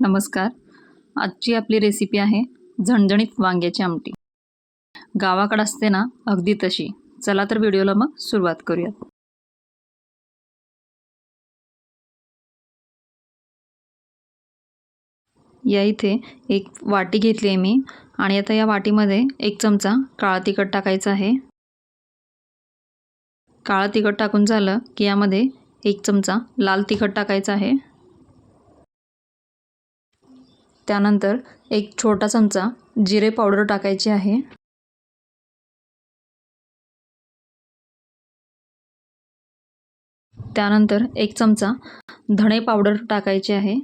नमस्कार. आजची आपली रेसिपी आहे झणझणीत वांग्याची आमटी. गावाकडं असते ना अगदी तशी. चला तर व्हिडिओला मग सुरुवात करूयात. या इथे एक वाटी घेतली आहे मी आणि आता या वाटीमध्ये एक चमचा काळा तिखट टाकायचा आहे. काळा तिखट टाकून झालं की यामध्ये एक चमचा लाल तिखट टाकायचा आहे. त्यानंतर एक छोटा चमचा जिरे पावडर टाकायची आहे. त्यानंतर एक चमचा धणे पावडर टाकायची आहे.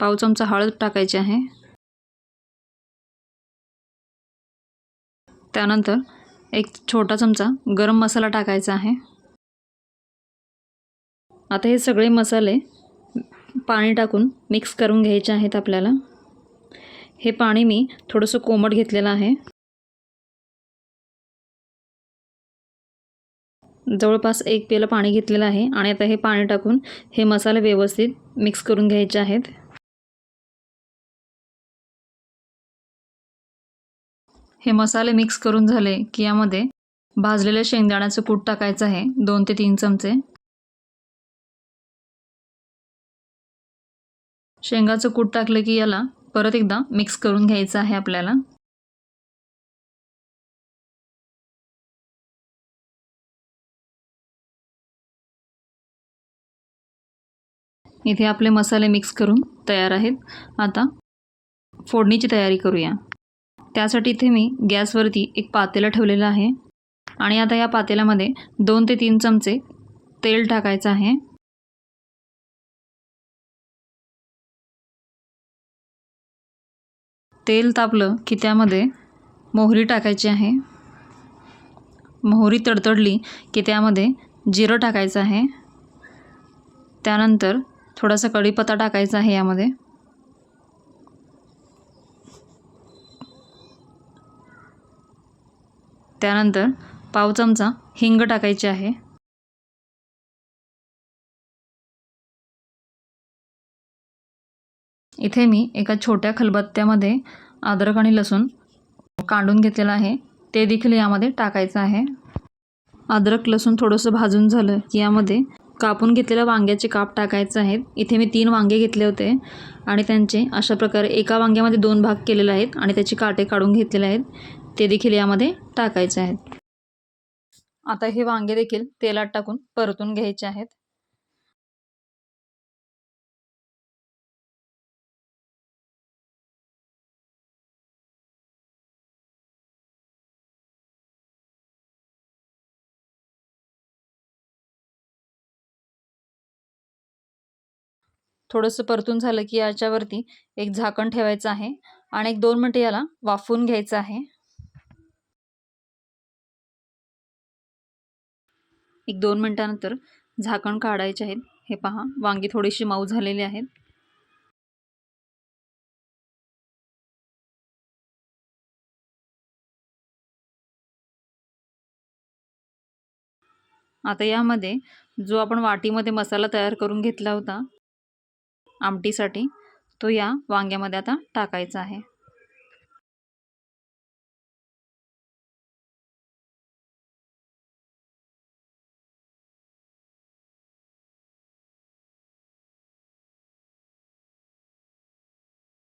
पाव चमचा हळद टाकायची आहे. त्यानंतर एक छोटा चमचा गरम मसाला टाकायचा आहे. आता हे सगळे मसाले पाणी टाकून मिक्स करून घ्यायचे आहेत आपल्याला. हे पाणी मी थोडंसं कोमट घेतलेलं आहे. जवळपास एक पेलं पाणी घेतलेलं आहे आणि आता हे पाणी टाकून हे मसाले व्यवस्थित मिक्स करून घ्यायचे आहेत. हे मसाले मिक्स करून झाले की यामध्ये भाजलेल्या शेंगदाण्याचं कूट टाकायचं आहे दोन ते तीन चमचे. शेंगाचं कूट टाकलं की याला परत एकदा मिक्स करून घ्यायचं आहे आपल्याला. इथे आपले मसाले मिक्स करून तयार आहेत. आता फोडणीची तयारी करूया. त्यासाठी इथे मी गॅसवरती एक पातेलं ठेवलेलं आहे. आणि आता या पातेल्यामध्ये दोन ते तीन चमचे तेल टाकायचं आहे. तेल तापलं की त्यामध्ये मोहरी टाकायची आहे. मोहरी तडतडली की त्यामध्ये जिरं टाकायचं आहे. त्यानंतर थोडासा कढीपत्ता टाकायचा आहे यामध्ये. त्यानंतर पाव चमचा हिंग टाकायची आहे. इथे मी एका छोट्या खलबत्त्यामध्ये अद्रक आणि लसूण कांडून घेतलेलं आहे. ते देखील यामध्ये टाकायचं आहे. अद्रक लसूण थोडंसं भाजून झालं की यामध्ये कापून घेतलेल्या वांग्याचे काप टाकायचे आहेत. इथे मी तीन वांगे घेतले होते आणि त्यांचे अशा प्रकारे एका वांग्यामध्ये दोन भाग केलेले आहेत आणि त्याचे काटे काढून घेतलेले आहेत. ते देखील यामध्ये टाकायचे आहेत. आता हे वांगे देखील तेलात टाकून परतून घ्यायचे आहेत. थोडंसं परतून झालं की याच्यावरती एक झाकण ठेवायचं आहे आणि एक दोन मिनटं याला वाफवून घ्यायचं आहे. एक दोन मिनटानंतर झाकण काढायचे आहेत. हे पहा वांगी थोडीशी मऊ झालेली आहेत. आता यामध्ये जो आपण वाटीमध्ये मसाला तयार करून घेतला होता आमटीसाठी तो या वांग्यामध्ये आता टाकायचा आहे.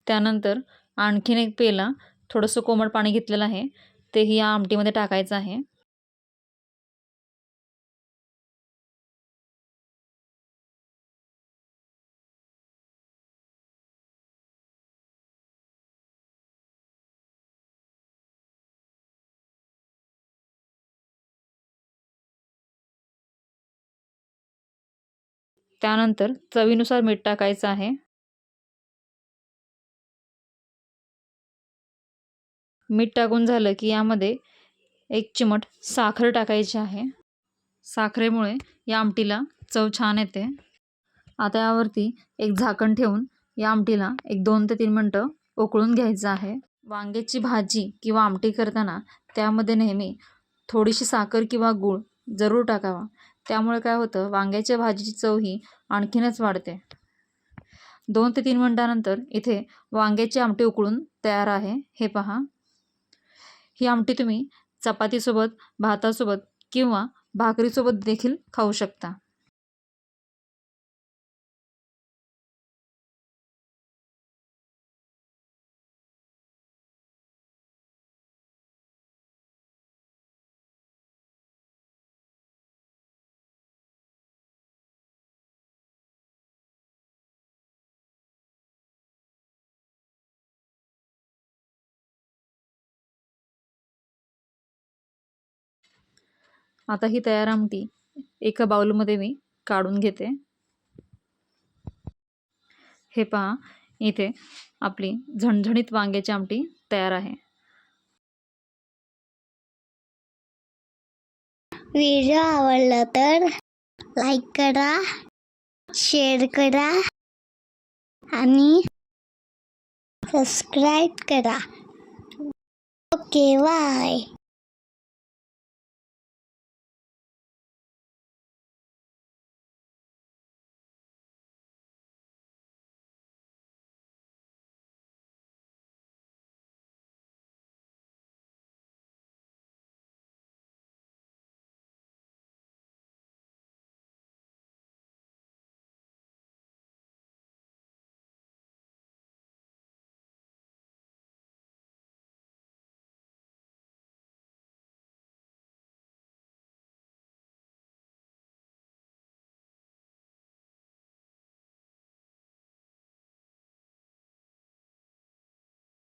त्यानंतर आणखीन एक पेला थोडंसं कोमट पाणी घेतलेलं आहे तेही या आमटीमध्ये टाकायचं आहे. त्यानंतर चवीनुसार मीठ टाकायचं आहे. मीठ टाकून झालं की यामध्ये एक चिमट साखर टाकायची आहे. साखरेमुळे या आमटीला चव छान येते. आता यावरती एक झाकण ठेवून या आमटीला एक दोन ते तीन मिनटं उकळून घ्यायचं आहे. वांग्याची भाजी किंवा आमटी करताना त्यामध्ये नेहमी थोडीशी साखर किंवा गूळ जरूर टाकावा. त्यामुळे काय होतं वांग्याच्या भाजीची चव ही आणखीनच वाढते. दोन ते तीन मिनटानंतर इथे वांग्याची आमटी उकळून तयार आहे. हे पहा. ही आमटी तुम्ही चपातीसोबत भातासोबत किंवा भाकरीसोबत देखील खाऊ शकता. आता ही तयार आमटी एका बाऊलमध्ये मी काढून घेते. हे पहा इथे आपली झणझणीत वांग्याची आमटी तयार आहे. व्हिडिओ आवडला तर लाईक करा शेअर करा आणि सबस्क्राईब करा. Okay bye.